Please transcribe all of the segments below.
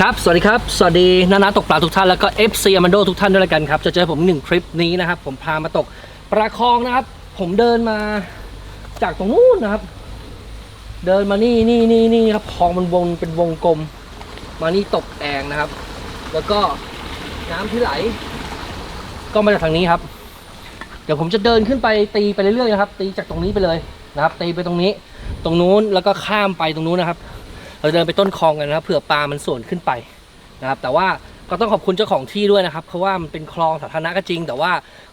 ครับ สวัสดีครับ สวัสดีนานาตกปลาทุกท่าน แล้วก็ FC อ m ม n โดทุกท่านด้วยละกันครับ จะเจอผมหนึ่งคลิปนี้นะครับ ผมพามาตกปลาคลองนะครับ ผมเดินมาจากตรงนู้นนะครับ เดินมานี่นี่นี่นี่ครับคลองมันวงเป็นวงกลม มานี่ตกแองนะครับ แล้วก็น้ำที่ไหล ก็มาจากทางนี้ครับ เดี๋ยวผมจะเดินขึ้นไปตีไปเรื่อยๆนะครับ ตีจากตรงนี้ไปเลยนะครับ ตีไปตรงนี้ ตรงนู้นแล้วก็ข้ามไปตรงนู้นนะครับ เราเดินไปต้นคลองกันนะครับเผื่อปลามันส่วนขึ้นไปนะครับ แต่ว่าก็ต้องขอบคุณเจ้าของที่ด้วยนะครับ เพราะว่ามันเป็นคลองสาธารณะก็จริง แต่ว่า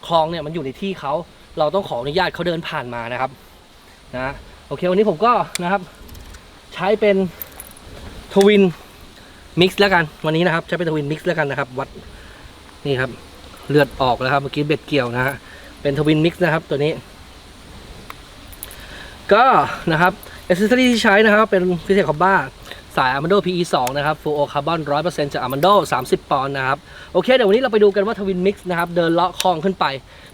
คลองเนี่ยมันอยู่ในที่เขาเราต้องขออนุญาตเขาเดินผ่านมานะครับนะโอเควันนี้ผมก็นะครับ ใช้เป็นทวินมิกซ์แล้วกันวันนี้นะครับ ใช้เป็นทวินมิกซ์แล้วกันนะครับ วัดนี่ครับ เลือดออกแล้วครับเมื่อกี้เบ็ดเกี่ยวนะฮะเป็นทวินมิกซ์นะครับตัวนี้ ก็นะครับอ c เซอรี่ที่ใช้นะครับ เป็นพิเศษคอบ้า สาย Armando PE 2นะครับ Full O Carbon 100%จาก Armando 30 ปอนด์นะครับ โอเค เดี๋ยววันนี้เราไปดูกันว่าทวินมิกซ์นะครับ เดินเลาะคลองขึ้นไป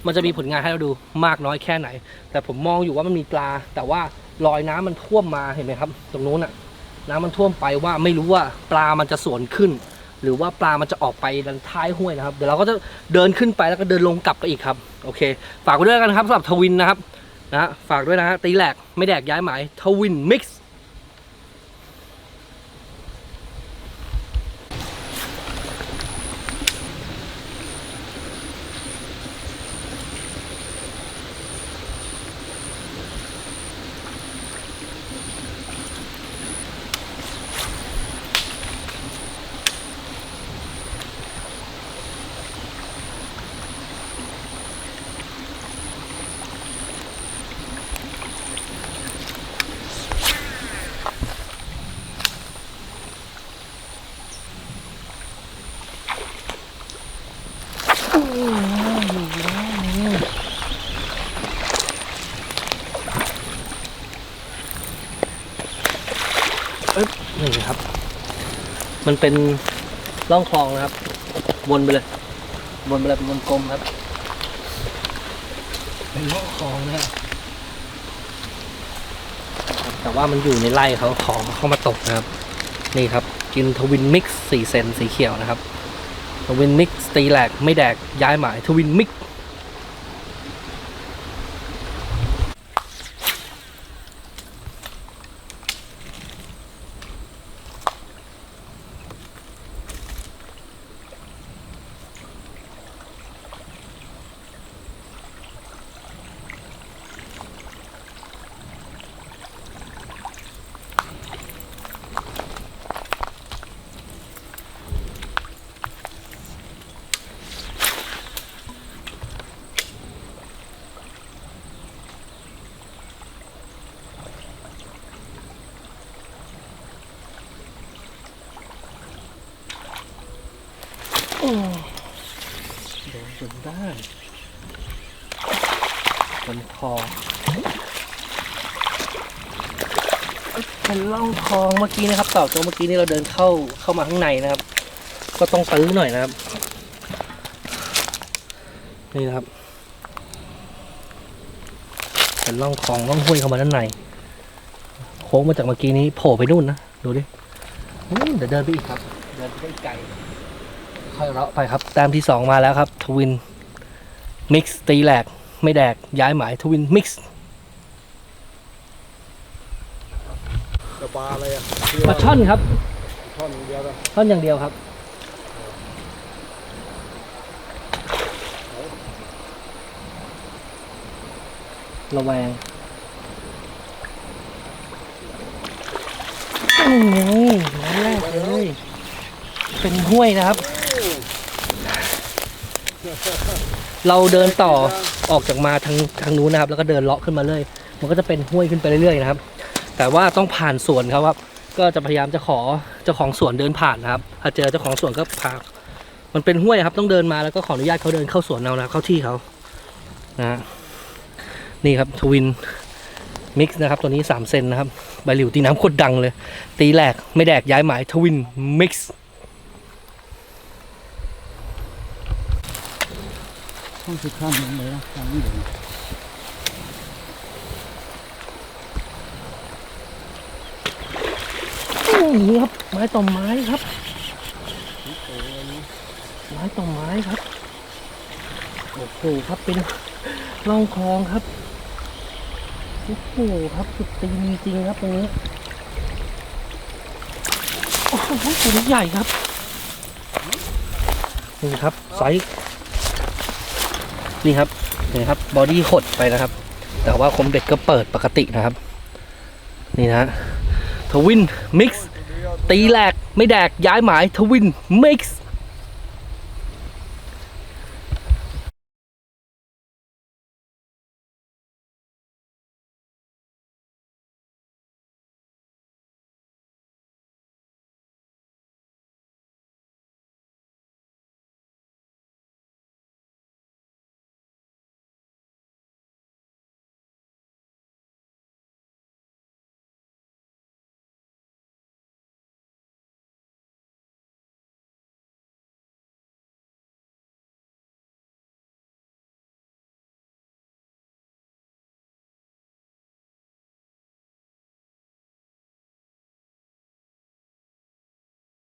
มันจะมีผลงานให้เราดูมากน้อยแค่ไหน แต่ผมมองอยู่ว่ามันมีปลา แต่ว่ารอยน้ำมันท่วมมาเห็นไหมครับ ตรงนู้นอะน้ำมันท่วมไปว่าไม่รู้ว่าปลามันจะสวนขึ้น หรือว่าปลามันจะออกไปดันท้ายห้วยนะครับ เดี๋ยวเราก็จะเดินขึ้นไปแล้วก็เดินลงกลับไปอีกครับโอเค ฝากไว้ด้วยกันครับสำหรับทวินนะครับนะฮะฝากด้วยนะฮะตีแหลกไม่แดกย้ายหมายทวินมิกซ์ นี่ครับ มันเป็นร่องคลองนะครับ วนไปเลย วนไปเลยเป็นวงกลมครับ เป็นร่องคลองนะครับแต่ว่ามันอยู่ในไร่เขาขอเข้ามาตกนะครับ นี่ครับ กินทวินมิกซ์สี่เซนสีเขียวนะครับทวินมิกซ์ตีแหลกไม่แดกย้ายหมายทวินมิกซ์ โอ้โดนจนได้บนคอเป็นร่องคลองเมื่อกี้นะครับต่อตัวเมื่อกี้นี่เราเดินเข้าเข้ามาข้างในนะครับ ก็ต้องตื้อหน่อยนะครับ นี่นะครับ เป็นร่องคลองร่องห้วยเข้ามาด้านในโค้งมาจากเมื่อกี้นี้โผล่ไปนู่นนะ ดูดิเดี๋ยวเดินไปอีกครับ เดินไปไกล ค่อยเลาะไปครับ แต้มที่สองมาแล้วครับ ทวิน มิกซ์ตีแหลก ไม่แดก ย้ายหมายทวิน มิกซ์จะปลาอะไรอะปลาช่อนครับช่อนเดียวนะช่อนอย่างเดียวครับระแวงโอ้ยน้ำแรกเลย เป็นห้วยนะครับ เราเดินต่อออกจากมาทางทางนู้นนะครับ แล้วก็เดินเลาะขึ้นมาเลยมันก็จะเป็นห้วยขึ้นไปเรื่อยๆนะครับ แต่ว่าต้องผ่านสวนครับว่าก็จะพยายามจะขอเจ้าของสวนเดินผ่านนะครับถ้าเจอเจ้าของสวนก็พามันเป็นห้วยครับ ต้องเดินมาแล้วก็ขออนุญาตเขาเดินเข้าสวนเรานะเข้าที่เขานะฮะนี่ครับทวินมิกซ์นะครับ ตัวนี้สามเซนนะครับใบหลิวตีน้ำโคตรดังเลย ตีแหลกไม่แดกย้ายหมายทวินมิกซ์ ต้องสุดข้ามลงเลยนะทางนี้เดี๋ยวนี่ครับไม้ต่อไม้ครับไม้ต่อไม้ครับโอ้โหครับเป็นร่องคลองครับโอ้โหครับสุดตีนจริงครับตรงนี้โอ้โหตัวนี้ใหญ่ครับนี่ครับไซส์ นี่ครับเห็นครับบอดี้หดไปนะครับ แต่ว่าคมเด็กก็เปิดปกตินะครับ นี่นะทวินมิกซ์ตีแหลกไม่แดกย้ายหมายทวินมิกซ์